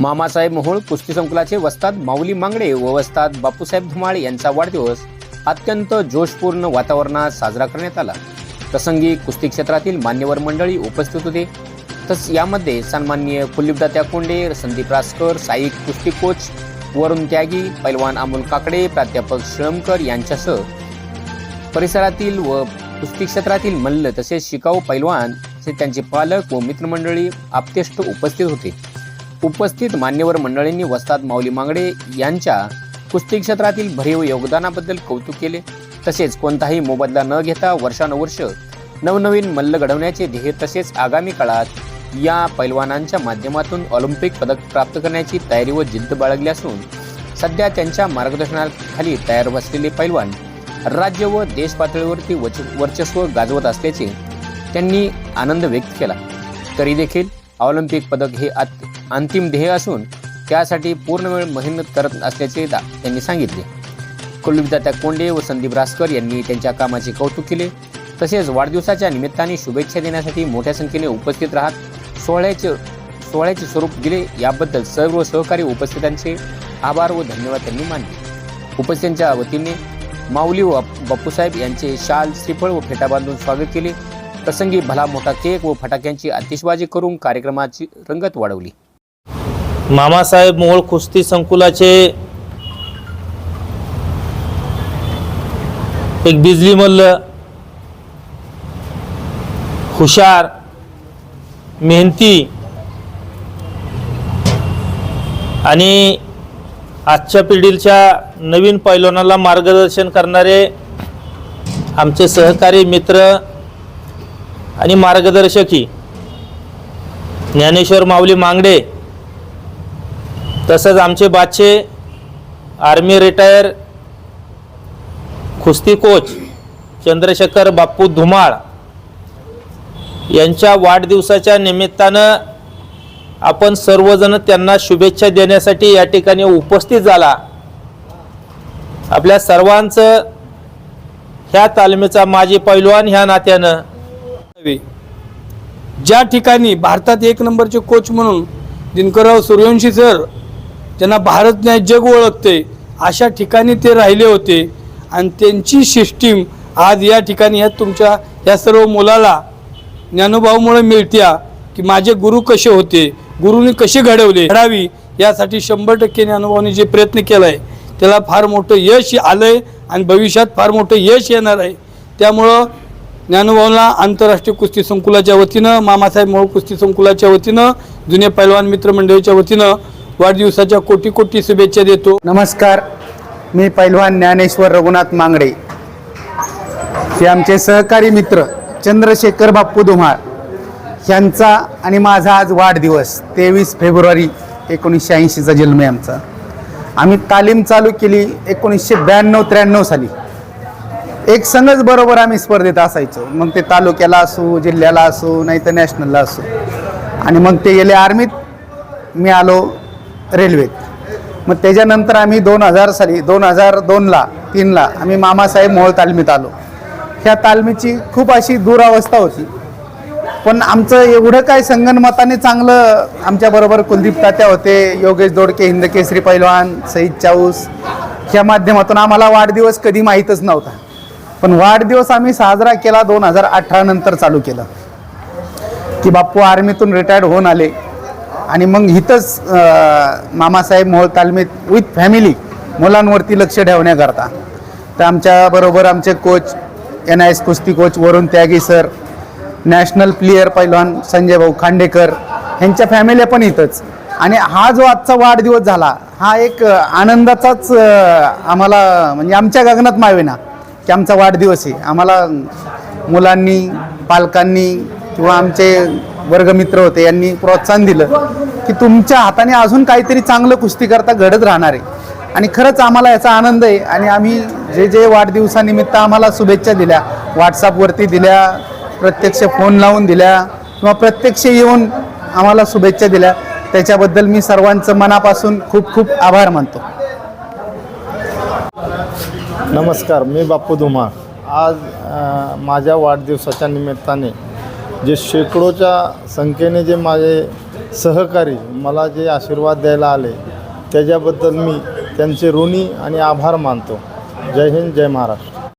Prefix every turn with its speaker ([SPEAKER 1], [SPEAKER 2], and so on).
[SPEAKER 1] मामासाहेब मोहोळ कुस्ती संकुलाचे वस्ताद माऊली मांगडे व वस्ताद बापूसाहेब धुमाळ यांचा वाढदिवस अत्यंत जोशपूर्ण वातावरणात साजरा करण्यात आला. प्रसंगी कुस्ती क्षेत्रातील मान्यवर मंडळी उपस्थित होते. तस यामध्ये सन्माननीय कुलदीपदात्या कोंडे संदीप रासकर साईक कुस्ती कोच वरुण त्यागी पैलवान अमोल काकडे प्राध्यापक श्रमकर यांच्यासह परिसरातील व कुस्ती क्षेत्रातील मल्ल तसेच शिकाऊ पैलवान हे त्यांचे पालक व मित्रमंडळी आपतेष्ट उपस्थित होते. उपस्थित मान्यवर मंडळींनी वस्ताद माऊली मांगडे यांच्या कुस्ती क्षेत्रातील भरीव योगदानाबद्दल कौतुक केले. तसेच कोणताही मोबदला न घेता वर्षानुवर्ष नवनवीन मल्ल घडवण्याचे ध्येय तसेच आगामी काळात या पैलवानांच्या माध्यमातून ऑलिम्पिक पदक प्राप्त करण्याची तयारी व जिद्द बाळगली असून सध्या त्यांच्या मार्गदर्शनाखाली तयार बसलेले पैलवान राज्य व देश पातळीवरती वच वर्चस्व गाजवत असल्याचे त्यांनी आनंद व्यक्त केला. तरी देखील ऑलिम्पिक पदक हे आत- अंतिम ध्येय असून त्यासाठी पूर्ण वेळ मेहनत करत असल्याचे दा- त्यांनी सांगितले. कुलदीपदात्या कोंडे व संदीप रासकर यांनी त्यांच्या कामाचे कौतुक केले. तसेच वाढदिवसाच्या निमित्ताने शुभेच्छा देण्यासाठी मोठ्या संख्येने उपस्थित राहत सोहळ्याचे सोहळ्याचे स्वरूप दिले. याबद्दल सर्व सहकारी उपस्थितांचे आभार व धन्यवाद त्यांनी मानले. उपस्थितांच्या वतीने माऊली व बापूसाहेब यांचे शाल श्रीफळ व फेटा बांधून स्वागत केले. प्रसंगी भला मोठा केक व फटाक्यांची आतिषबाजी करून कार्यक्रमाची रंगत वाढवली.
[SPEAKER 2] मामासाहेब मोहोळ कुस्ती संकुलाचे एक बिजली मल्ल हुशार मेहनती आणि आजच्या पिढीच्या नवीन पैलवानाला मार्गदर्शन करणारे आमचे सहकारी मित्र आणि मार्गदर्शकी ज्ञानेश्वर माऊली मांगडे तसंच आमचे बादशे आर्मी रिटायर कुस्ती कोच चंद्रशेखर बाप्पू धुमाळ यांच्या वाढदिवसाच्या निमित्तानं आपण सर्वजण त्यांना शुभेच्छा देण्यासाठी या ठिकाणी उपस्थित झाला. आपल्या सर्वांचं ह्या तालमीचा माजी पैलवान ह्या नात्यानं.
[SPEAKER 3] ज्या ठिकाणी भारतात एक नंबरचे कोच म्हणून दिनकरराव सूर्यवंशी सर ज्यांना भारत नाही जग ओळखते अशा ठिकाणी ते राहिले होते. आणि त्यांची सिस्टीम आज या ठिकाणी ह्या तुमच्या या सर्व मुलाला ज्ञानोभावामुळे मिळत्या की माझे गुरु कसे होते गुरुनी कसे घडवले घडावी यासाठी शंभर टक्के ज्ञानोभावाने जे प्रयत्न केला आहे त्याला फार मोठं यश आलं आहे आणि भविष्यात फार मोठं यश येणार आहे. त्यामुळं ज्ञानोभावना आंतरराष्ट्रीय कुस्ती संकुलाच्या वतीनं मामासाहेब मोळ कुस्ती संकुलाच्या वतीनं जुने पैलवान मित्रमंडळीच्या वतीनं वाढदिवसाच्या कोटी कोटी शुभेच्छा देतो.
[SPEAKER 4] नमस्कार मी पैलवान ज्ञानेश्वर रघुनाथ मांगडे. हे आमचे सहकारी मित्र चंद्रशेखर बाप्पू धुमाळ यांचा आणि माझा आज वाढदिवस तेवीस फेब्रुवारी एकोणीसशे ऐंशीचा जन्म आहे आमचा. आम्ही तालीम चालू केली एकोणीसशे ब्याण्णव त्र्याण्णव साली. एक संघच बरोबर आम्ही स्पर्धेत असायचो. मग ते तालुक्याला असो जिल्ह्याला असो नाही तर नॅशनलला असो. आणि मग ते गेले आर्मीत. मी आलो रेल्वेत मग त्याच्यानंतर आम्ही दोन हजार साली दोन हजार दोनला तीनला आम्ही मामासाहेब मोहोळ तालमीत आलो. ह्या तालमीची खूप अशी दुरावस्था होती. पण आमचं एवढं काय संगनमताने चांगलं आमच्याबरोबर कुलदीप तात्या होते योगेश दोडके हिंदकेसरी पैलवान सईद चाऊस ह्या माध्यमातून आम्हाला वाढदिवस कधी माहीतच नव्हता. पण वाढदिवस आम्ही साजरा केला दोन हजार अठरा नंतर चालू केलं. की बाप्पू आर्मीतून रिटायर्ड होऊन आले. आणि मग इथंच मामासाहेब मोहोळ तालमीत विथ फॅमिली मुलांवरती लक्ष ठेवण्याकरता. तर आमच्याबरोबर आमचे कोच एन आय एस कुस्ती coach Varun Tyagi sir national player पैलवान संजय भाऊ खांडेकर ह्यांच्या फॅमिल्या पण इथंच. आणि हा जो आजचा वाढदिवस झाला हा एक आनंदाचाच आम्हाला म्हणजे आमच्या गगनात मावेना की आमचा वाढदिवस आहे. आम्हाला मुलांनी पालकांनी किंवा आमचे वर्गमित्र होते यांनी प्रोत्साहन दिलं की तुमच्या हाताने अजून काहीतरी चांगलं कुस्ती करता घडत राहणार आहे. आणि खरंच आम्हाला याचा आनंद आहे आणि आम्ही जे जे वाढदिवसानिमित्त आम्हाला शुभेच्छा दिल्या व्हॉट्सअपवरती दिल्या प्रत्यक्ष फोन लावून दिल्या किंवा प्रत्यक्ष येऊन आम्हाला शुभेच्छा दिल्या त्याच्याबद्दल मी सर्वांचं मनापासून खूप खूप आभार मानतो.
[SPEAKER 5] नमस्कार मी बाप्पू धुमाळ. आज माझ्या वाढदिवसाच्या निमित्ताने जे शेकडोच्या संख्येने जे माझे सहकारी मला जे आशीर्वाद द्यायला आले त्याच्याबद्दल मी त्यांचे ऋणी आणि आभार मानतो. जय हिंद जय महाराष्ट्र.